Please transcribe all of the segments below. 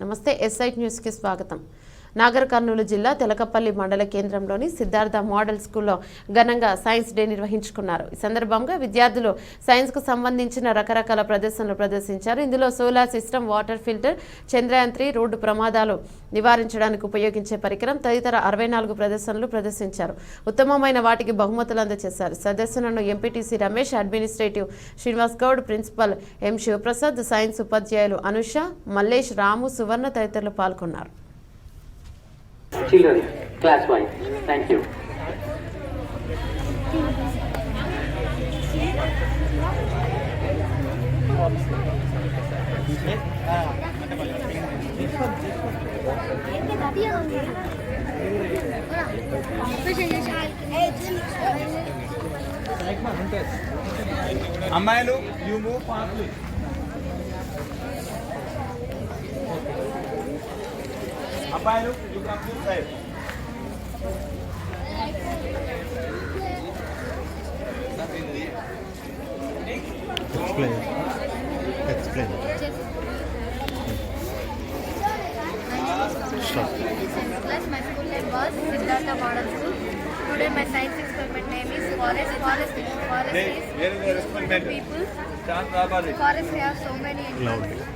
నమస్తే ఎస్ఐట్ న్యూస్కి స్వాగతం. నాగర్ కర్నూలు జిల్లా తెలకపల్లి మండల కేంద్రంలోని సిద్ధార్థ మోడల్ స్కూల్లో ఘనంగా సైన్స్ డే నిర్వహించుకున్నారు. ఈ సందర్భంగా విద్యార్థులు సైన్స్కు సంబంధించిన రకరకాల ప్రదర్శనలు ప్రదర్శించారు. ఇందులో solar system water filter Chandrayaan three road ప్రమాదాలు నివారించడానికి ఉపయోగించే పరికరం తదితర అరవై నాలుగు ప్రదర్శనలు ప్రదర్శించారు. ఉత్తమమైన వాటికి బహుమతులు అందజేశారు. సదస్సులను MPTC Ramesh administrative Srinivas Goud principal M Shivaprasad science ఉపాధ్యాయులు అనుష మల్లేష్ రాము సువర్ణ తదితరులు పాల్గొన్నారు. Children, class wise. Thank you. అమ్మాయిలు you move fastly Paano? You come to side. Explain. Explain. Stop. Plus my school name was Siddhartha Model School. Today my science experiment name is Forest. Forest, forest is people. Forest have so many. Loudly.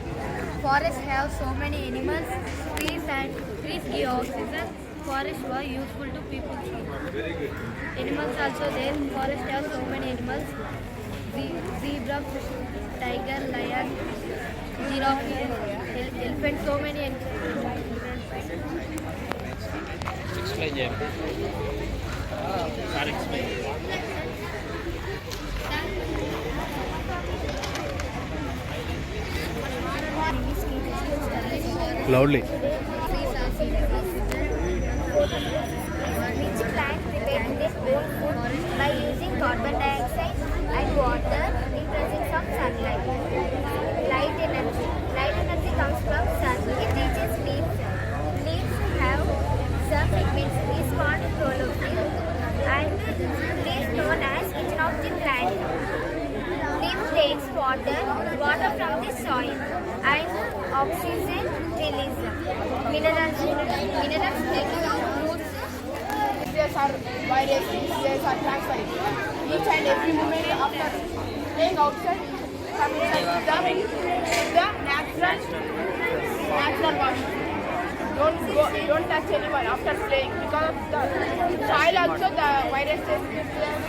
Forests have so many animals, trees and trees give oxygen. Forests were useful to people. Animals also there. Forests have so many animals. Ze zebra, tiger, lion, giraffe, ele elephant, so many animals. Explain, yeah. Can't explain. Which water, water from the soil and oxygen release. Minerals, minerals take roots These are virus, these are transferring. Each and every moment after playing outside, come inside the, the natural, natural water. Don't go, don't touch anyone after playing because the soil also the viruses are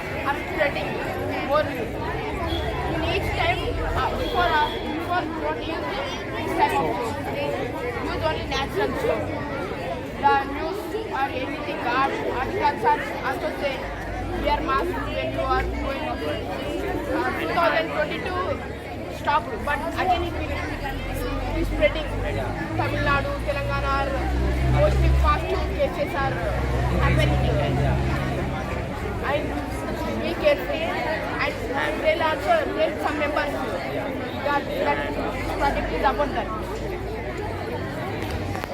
the news or anything God articles are wear masks when you are going outside. Uh, 2022 stopped, but again it will be spreading. Tamil Nadu, Telangana are mostly positive cases are happening in And be careful. And uh, they'll also tell some members that, that project is that.